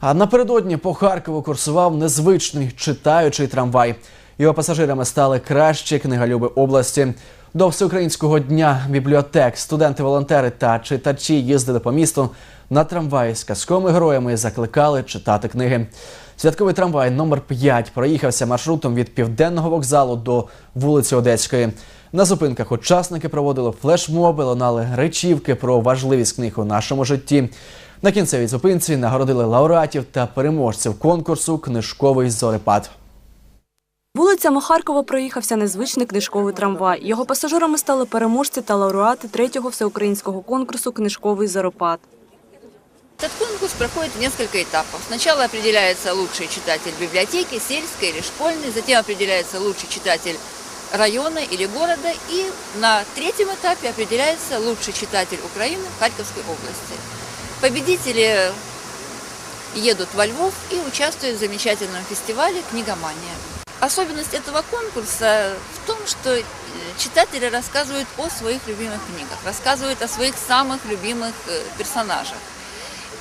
А напередодні по Харкову курсував незвичний читаючий трамвай. Його пасажирами стали кращі книголюби області. До всеукраїнського дня бібліотек, студенти, волонтери та читачі їздили по місту на трамваї з казковими героями і закликали читати книги. Святковий трамвай номер 5 проїхався маршрутом від південного вокзалу до вулиці Одеської. На зупинках учасники проводили флешмоби, лунали речівки про важливість книг у нашому житті. На кінцевій зупинці нагородили лауреатів та переможців конкурсу Книжковий зорепад. Вулицями Харкова проїхався незвичний книжковий трамвай. Його пасажирами стали переможці та лауреати третього всеукраїнського конкурсу Книжковий зоропад. Этот конкурс проходит в несколько этапов. Сначала определяется лучший читатель библиотеки, сельской или школьной, затем определяется лучший читатель района или города, и на третьем этапе определяется лучший читатель Украины в Харьковской области. Победители едут во Львов и участвуют в замечательном фестивале «Книгомания». Особенность этого конкурса в том, что э, читатели рассказывают о своих любимых книгах, рассказывают о своих самых любимых э, персонажах.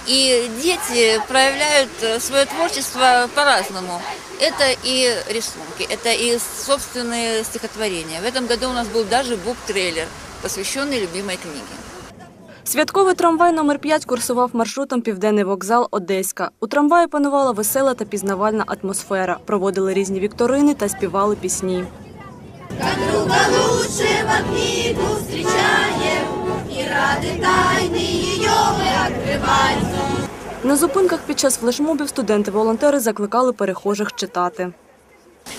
И дети проявляют э, свое творчество по-разному. Это и рисунки, это и собственные стихотворения. В этом году у нас был даже бук-трейлер, посвященный любимой книге. Святковий трамвай номер 5 курсував маршрутом Південний вокзал Одеська. У трамваї панувала весела та пізнавальна атмосфера. Проводили різні вікторини та співали пісні. Как друга лучшего книгу встречаем, И рады тайны ее мы открывать. На зупинках під час флешмобів студенти-волонтери закликали перехожих читати.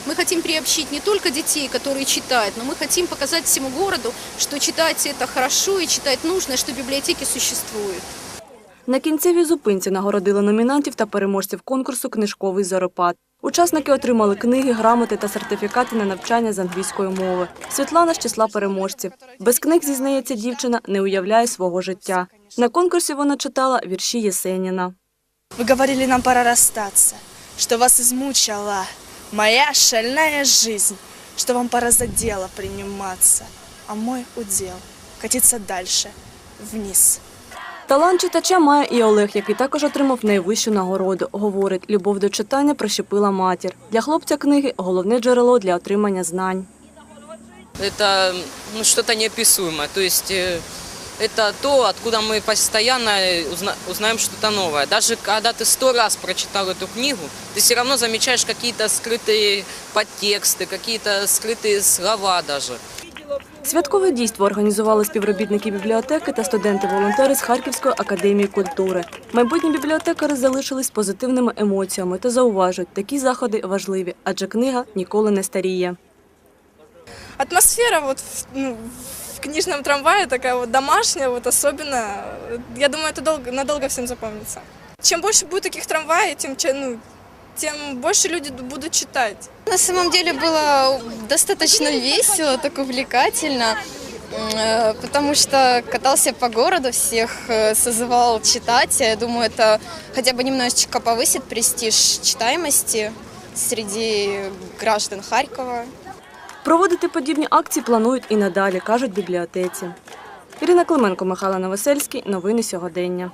Мы хотим приобщить не только детей, которые читают, но мы хотим показать всему городу, что читать это хорошо и читать нужно, и что библиотеки существуют. На кінцевій зупинці нагородили номінантів та переможців конкурсу Книжковий зоропад. Учасники отримали книги, грамоти та сертифікати на навчання з англійської мови. Світлана з числа переможців. Без книг, зізнається дівчина, не уявляє свого життя. На конкурсі вона читала вірші Єсеніна. Вы говорили, нам пора расстаться, что вас измучила моя шальная жизнь, что вам пора за дело приниматься, а мой удел катиться дальше, вниз. Талант читача має і Олег, який також отримав найвищу нагороду. Говорить, любов до читання прищепила матір. Для хлопця книги головне джерело для отримання знань. это ну, что-то неописуемое. То есть э, это то, откуда мы постоянно узна- узнаем что-то новое. Даже когда ты сто раз прочитал эту книгу, ты все равно замечаешь какие-то скрытые подтексты, какие-то скрытые слова даже. Святкове дійство організували співробітники бібліотеки та студенти-волонтери з Харківської академії культури. Майбутні бібліотекари залишились з позитивними емоціями та зауважують, такі заходи важливі, адже книга ніколи не старіє. Атмосфера вот в, ну, в книжном трамвае такая вот домашняя, вот особенно, э, я думаю, это долго, надолго всем запомнится. Чем больше будет таких трамваев, тем, че- ну, тем больше люди будут читать. На самом деле было достаточно весело, так увлекательно, м, э, потому что катался по городу, всех э, созывал читать. Я думаю, это хотя бы немножечко повысит престиж читаемости среди граждан Харькова. Проводити подібні акції планують і надалі, кажуть бібліотеці. Ірина Клименко, Михайло Новосельський. Новини сьогодення.